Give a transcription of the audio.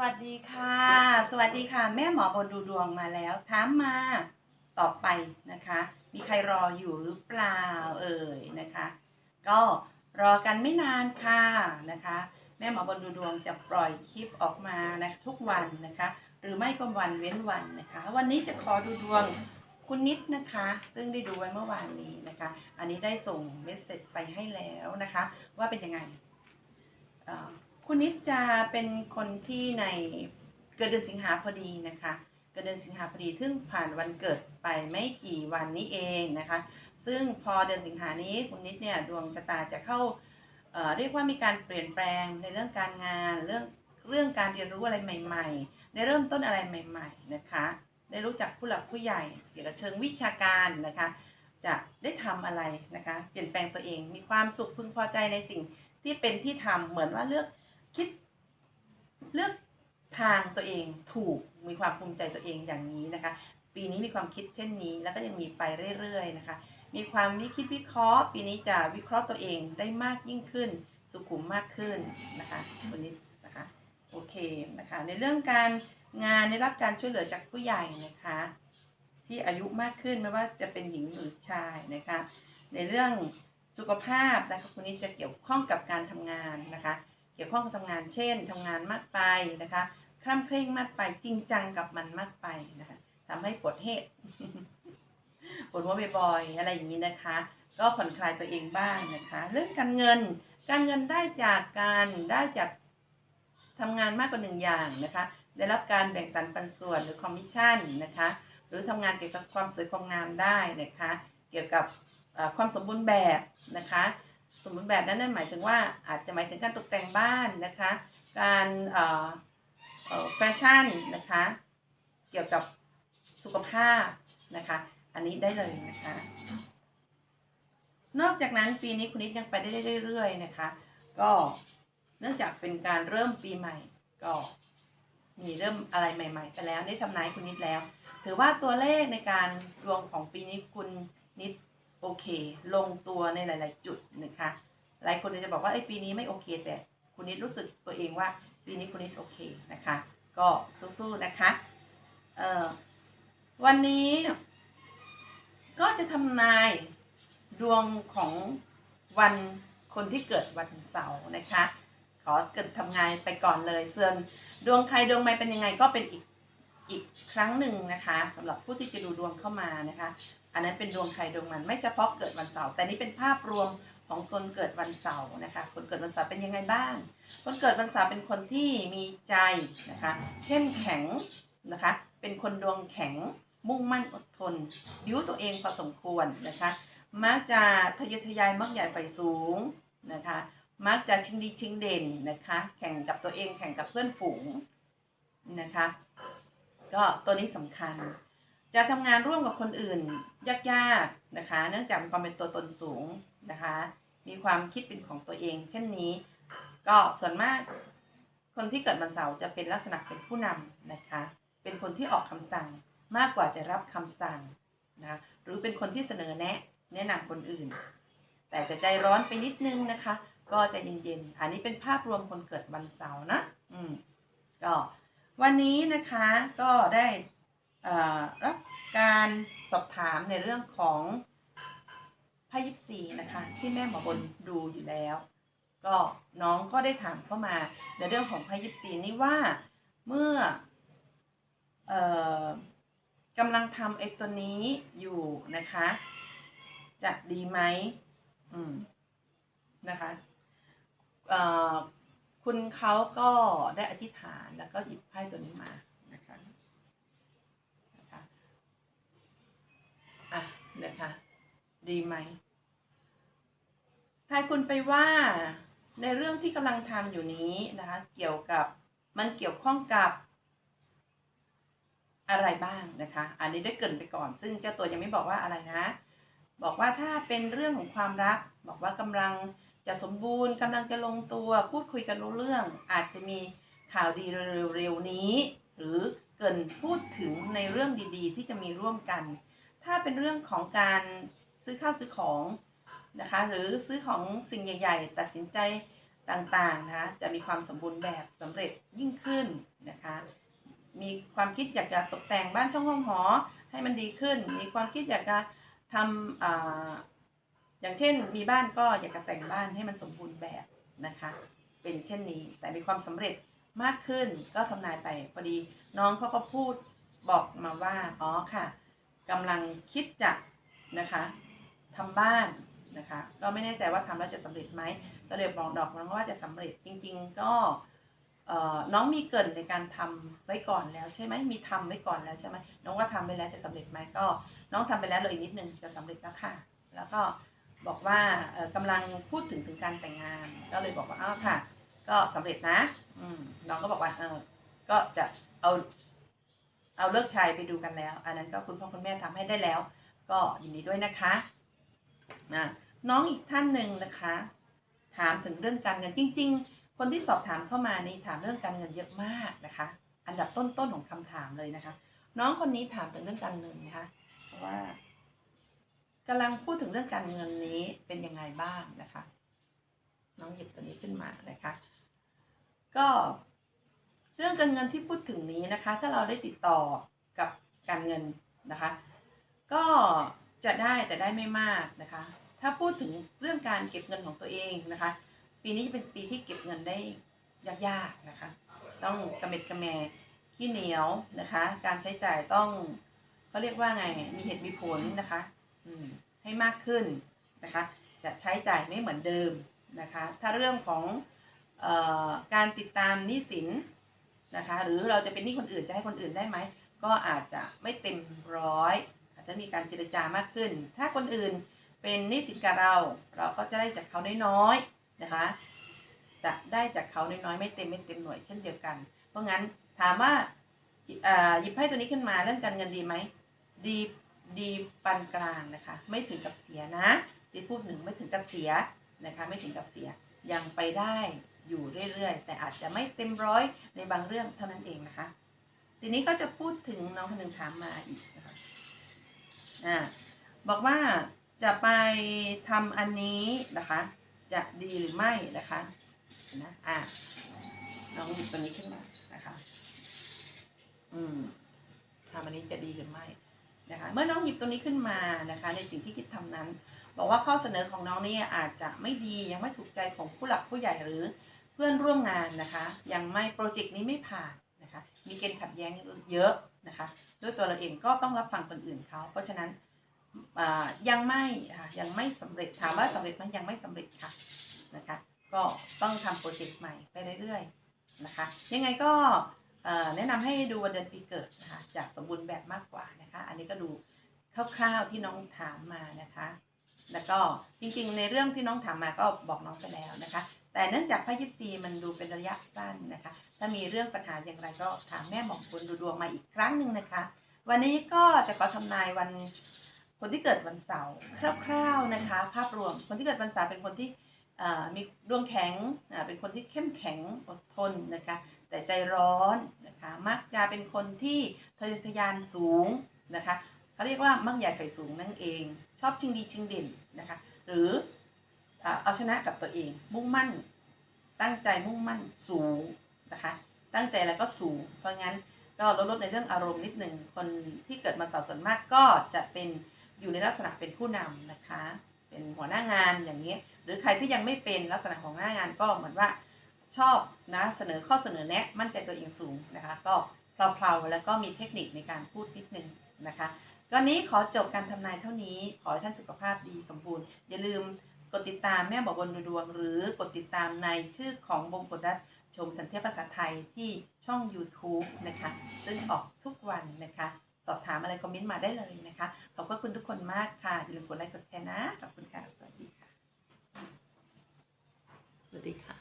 วัสดีค่ะ สวัสดีค่ะ แม่หมอบนดูดวงมาแล้วถามมาต่อไปนะคะ มีใครรออยู่หรือเปล่าเอ่ยนะคะ ก็รอกันไม่นานค่ะนะคะ แม่หมอบนดูดวงจะปล่อยคลิปออกมานะทุกวันนะคะ หรือไม่ก็วันเว้นวันนะคะ วันนี้จะขอดูดวงคุณนิดนะคะ ซึ่งได้ดูไว้เมื่อวานนี้นะคะ อันนี้ได้ส่งเมสเซจไปให้แล้วนะคะ ว่าเป็นยังไงเอ่อ คุณนิดจะเป็นคนที่ในเกิดเดือนสิงหาพอดีนะคะ เกิดเดือนสิงหาพอดี ซึ่งผ่านวันเกิดไปไม่กี่วันนี้เองนะคะ ซึ่งพอเดือนสิงหานี้คุณนิดเนี่ยดวงชะตาจะเข้าเอ่อเรียกว่ามีการเปลี่ยนแปลงในเรื่องการงานเรื่องเรื่องการเรียนรู้อะไรใหม่ ๆ ได้เริ่มต้นอะไรใหม่ ๆนะคะ ได้รู้จักผู้หลักผู้ใหญ่เกี่ยวกับเชิงวิชาการนะคะ จะได้ทำอะไรนะคะ เปลี่ยนแปลงตัวเอง มีความสุขพึงพอใจในสิ่งที่เป็นที่ทำเหมือนว่าเลือก คิด เลือกทางตัวเองถูกมีความภูมิใจตัวเองอย่างนี้นะคะ ปีนี้มีความคิดเช่นนี้ แล้วก็ยังมีไปเรื่อยๆนะคะ มีความวิคิดวิเคราะห์ ปีนี้จะวิเคราะห์ตัวเองได้มากยิ่งขึ้น สุขุมมากขึ้นนะคะวันนี้นะคะโอเคนะคะ ในเรื่องการงานได้รับการช่วยเหลือจากผู้ใหญ่นะคะ ที่อายุมากขึ้นไม่ว่าจะเป็นหญิงหรือชายนะคะ ในเรื่องสุขภาพนะคะคุณนี้จะเกี่ยวข้องกับการทำงานนะคะ เกี่ยวข้องกับทำงานเช่นทำงานมากไปนะคะคล่ำเคร่งมากไปจริงจังกับมันมากไปนะคะทำให้ปวดเหตุปวดหัวบ่อยๆอะไรอย่างนี้นะคะ ก็ผ่อนคลายตัวเองบ้างนะคะ เรื่องการเงิน การเงินได้จากการได้จากทำงานมากกว่าหนึ่งอย่างนะคะ ได้รับการแบ่งสรรปันส่วนหรือคอมมิชชั่นนะคะ หรือทำงานเกี่ยวกับความสวยความงามได้นะคะ เกี่ยวกับความสมบูรณ์แบบนะคะ สมบูรณ์แบบนั้นนั่นหมายถึงว่าอาจจะหมายถึงการตกแต่งบ้านนะคะ การแฟชั่นนะคะ เกี่ยวกับสุขภาพนะคะ อันนี้ได้เลยนะคะ นอกจากนั้นปีนี้คุณนิดยังไปได้เรื่อยๆนะคะ ก็เนื่องจากเป็นการเริ่มปีใหม่ก็มีเริ่มอะไรใหม่ ๆ ไปแล้วได้ทำนายคุณนิดแล้ว ถือว่าตัวเลขในการดวงของปีนี้คุณนิด โอเค ลงตัวในหลาย ๆ จุดนะคะ หลายคนจะบอกว่าไอ้ปีนี้ไม่โอเค แต่คุณนิดรู้สึกตัวเองว่าปีนี้คุณนิดโอเคนะคะ ก็สู้ๆนะคะเอ่อวันนี้ก็จะทำนายดวงของวันคนที่เกิดวันเสาร์นะคะ ขอเกิดทำงานไปก่อนเลยส่วนดวงใครดวงไม่เป็นยังไงก็เป็นอีกอีกครั้งหนึ่งนะคะสำหรับผู้ที่จะดูดวงเข้ามานะคะ อันนั้นเป็นดวงใครดวงมันไม่เฉพาะเกิดวันเสาร์แต่นี่เป็นภาพรวมของคนเกิดวันเสาร์นะคะ คนเกิดวันเสาร์เป็นยังไงบ้าง คนเกิดวันเสาร์เป็นคนที่มีใจนะคะ เข้มแข็งนะคะ เป็นคนดวงแข็ง มุ่งมั่นอดทนบิวตัวเองพอสมควรนะคะ มักจะทะเยอทะยานมักใหญ่ไฟสูงนะคะ มักจะชิงดีชิงเด่นนะคะ แข่งกับตัวเองแข่งกับเพื่อนฝูงนะคะ ก็ตัวนี้สำคัญ จะทำงานร่วมกับคนอื่นยากๆนะคะ เนื่องจากมีความเป็นตัวตนสูงนะคะ มีความคิดเป็นของตัวเอง เช่นนี้ ก็ส่วนมากคนที่เกิดวันเสาร์จะเป็นลักษณะเป็นผู้นำนะคะ เป็นคนที่ออกคำสั่งมากกว่าจะรับคำสั่งนะหรือเป็นคนที่เสนอแนะ แนะนำคนอื่น แต่จะใจร้อนไปนิดนึงนะคะ ก็จะเย็นๆ อันนี้เป็นภาพรวมคนเกิดวันเสาร์นะอืมก็วันนี้นะคะก็ได้อ่อรับ การสอบถามในเรื่องของไพายิปซีนะคะ ที่แม่หมอบนดูอยู่แล้ว ก็น้องก็ได้ถามเข้ามาในเรื่องของไพายิปซีนี้ว่าเมื่อออกำลังทำไอ้ตัวนี้อยู่นะคะ จะดีไหมอืมนะคะคุณเขาก็ได้อธิษฐานแล้วก็หยิบไพ่ตัวนี้มานะคะนะคะอะ นะคะ ดีไหมทายคุณไปว่าในเรื่องที่กำลังทำอยู่นี้นะคะ เกี่ยวกับมันเกี่ยวข้องกับอะไรบ้างนะคะ อันนี้ได้เกินไปก่อน ซึ่งเจ้าตัวยังไม่บอกว่าอะไรนะ บอกว่าถ้าเป็นเรื่องของความรัก บอกว่ากำลังจะสมบูรณ์กำลังจะลงตัว พูดคุยกันรู้เรื่อง อาจจะมีข่าวดีเร็วๆนี้ หรือเกินพูดถึงในเรื่องดีๆ ที่จะมีร่วมกัน ถ้าเป็นเรื่องของการซื้อข้าวซื้อของนะคะ หรือซื้อของสิ่งใหญ่ ๆ ตัดสินใจต่างๆนะคะจะมีความสมบูรณ์แบบสำเร็จยิ่งขึ้นนะคะ มีความคิดอยากจะตกแต่งบ้านช่องห้องหอให้มันดีขึ้น มีความคิดอยากจะทำอ่าอย่างเช่น มีบ้านก็อยากจะแต่งบ้านให้มันสมบูรณ์แบบนะคะ เป็นเช่นนี้แต่มีความสำเร็จมากขึ้นก็ทำนายไปพอดี น้องเขาก็พูดบอกมาว่าอ๋อค่ะ กำลังคิดจะนะคะทำบ้านนะคะก็ไม่แน่ใจว่าทำแล้วจะสำเร็จไหมก็เลยบอกดอกน้องว่าจะสำเร็จจริง ๆ ก็น้องมีเกินในการทำไว้ก่อนแล้วใช่ไหมมีทำไว้ก่อนแล้วใช่ไหมน้องว่าทำไปแล้วจะสำเร็จไหมก็ น้องทำไปแล้วเลยนิดนึงจะสำเร็จแล้วค่ะ แล้วก็บอกว่าเอ่อกำลังพูดถึงถึงการแต่งงาน ก็เลยบอกว่าอ้าวค่ะ ก็สำเร็จนะ อืมน้องก็บอกว่าเออก็จะเอา เอาเลิกชัยไปดูกันแล้ว อันนั้นก็คุณพ่อคุณแม่ทำให้ได้แล้ว ก็ยินดีด้วยนะคะนะน้องอีกท่านหนึ่งนะคะ ถามถึงเรื่องการเงินจริง ๆ คนที่สอบถามเข้ามานี่ถามเรื่องการเงินเยอะมากนะคะ อันดับต้นๆของคำถามเลยนะคะ น้องคนนี้ถามถึงเรื่องการเงินนะคะเพราะว่ากำลังพูดถึงเรื่องการเงินนี้เป็นยังไงบ้างนะคะ น้องหยิบตัวนี้ขึ้นมานะคะ ก็ เรื่องการเงินที่พูดถึงนี้นะคะ ถ้าเราได้ติดต่อกับการเงินนะคะ ก็จะได้แต่ได้ไม่มากนะคะ ถ้าพูดถึงเรื่องการเก็บเงินของตัวเองนะคะ ปีนี้จะเป็นปีที่เก็บเงินได้ยากๆนะคะ ต้องกระเม็ดกระแมขี้เหนียวนะคะ การใช้จ่ายต้องเขาเรียกว่าไงมีเหตุมีผลนะคะอืมให้มากขึ้นนะคะ จะใช้จ่ายไม่เหมือนเดิมนะคะ ถ้าเรื่องของเออการติดตามหนี้สิน นะคะ หรือเราจะเป็นหนี้คนอื่นจะให้คนอื่นได้ไหม ก็อาจจะไม่เต็มร้อย อาจจะมีการเจรจามากขึ้น ถ้าคนอื่นเป็นหนี้สินกับเรา เราก็จะได้จากเขาน้อยๆนะคะ จะได้จากเขาน้อยๆไม่เต็มไม่เต็มหน่วยเช่นเดียวกัน เพราะงั้นถามว่าอ่าหยิบไพ่ตัวนี้ขึ้นมาเรื่องการเงินดีไหมดีดีปานกลางนะคะ ไม่ถึงกับเสียนะที่พูดหนึ่งไม่ถึงกับเสียนะคะ ไม่ถึงกับเสียยังไปได้ อยู่เรื่อยๆ แต่อาจจะไม่เต็มร้อยในบางเรื่องเท่านั้นเองนะคะ ทีนี้ก็จะพูดถึงน้องคนหนึ่งถามมาอีกนะคะอ่าบอกว่าจะไปทำอันนี้นะคะ จะดีหรือไม่นะคะนะอะน้องหยิบตัวนี้ขึ้นมานะคะ อืมทำอันนี้จะดีหรือไม่นะคะ เมื่อน้องหยิบตัวนี้ขึ้นมานะคะ ในสิ่งที่คิดทำนั้น บอกว่าข้อเสนอของน้องนี่อาจจะไม่ดียังไม่ถูกใจของผู้หลักผู้ใหญ่หรือเพื่อนร่วมงานนะคะ ยังไม่โปรเจกต์นี้ไม่ผ่านนะคะ มีเกณฑ์ขัดแย้งเยอะนะคะ ด้วยตัวเราเองก็ต้องรับฟังคนอื่นเขาเพราะฉะนั้นยังไม่ยังไม่สำเร็จถามว่าสำเร็จไหมันยังไม่สำเร็จค่ะนะคะ ก็ต้องทำโปรเจกต์ใหม่ไปเรื่อยๆนะคะ ยังไงก็แนะนำให้ดูวันเดือนปีเกิดนะคะจากสมบูรณ์แบบมากกว่านะคะ อันนี้ก็ดูคร่าวๆที่น้องถามมานะคะ แล้วก็จริงๆ ในเรื่องที่น้องถามมาก็บอกน้องไปแล้วนะคะ แต่เนื่องจากไพ่ยิปซีมันดูเป็นระยะสั้นนะคะ ถ้ามีเรื่องปัญหาอย่างไรก็ถามแม่หมอคนดูดวงมาอีกครั้งหนึ่งนะคะ วันนี้ก็จะขอทำนายวันคนที่เกิดวันเสาร์คร่าวๆนะคะ ภาพรวมคนที่เกิดวันเสาร์เป็นคนที่เอ่อมีดวงแข็งอ่าเป็นคนที่เข้มแข็งอดทนนะคะ แต่ใจร้อนนะคะ มักจะเป็นคนที่ทะเยอทะยานสูงนะคะ เขาเรียกว่ามั่งใหญ่ไฟสูงนั่นเอง ชอบชิงดีชิงเด่นนะคะ หรือเอาชนะกับตัวเอง มุ่งมั่น ตั้งใจมุ่งมั่นสูงนะคะ ตั้งใจแล้วก็สูง เพราะงั้นก็ลดลดในเรื่องอารมณ์นิดหนึ่งคนที่เกิดมาเสาร์ส่วนมากก็จะเป็นอยู่ในลักษณะเป็นผู้นำนะคะ เป็นหัวหน้างานอย่างนี้ หรือใครที่ยังไม่เป็นลักษณะของหน้างานก็เหมือนว่าชอบนะเสนอข้อเสนอแนะมั่นใจตัวเองสูงนะคะ ก็เพลาๆแล้วก็มีเทคนิคในการพูดนิดนึงนะคะ วันนี้ขอจบการทำนายเท่านี้ ขอให้ท่านสุขภาพดีสมบูรณ์ อย่าลืมกดติดตามแม่บอกบนดูดวง หรือกดติดตามในชื่อของบงกฎรัตชมสันเทพภาษาไทยที่ช่อง YouTube นะคะ ซึ่งออกทุกวันนะคะ สอบถามอะไรคอมเมนต์มาได้เลยนะคะ ขอบพระคุณทุกคนมากค่ะ อย่าลืมกดไลค์กดแชร์นะ ขอบคุณค่ะ สวัสดีค่ะ สวัสดีค่ะ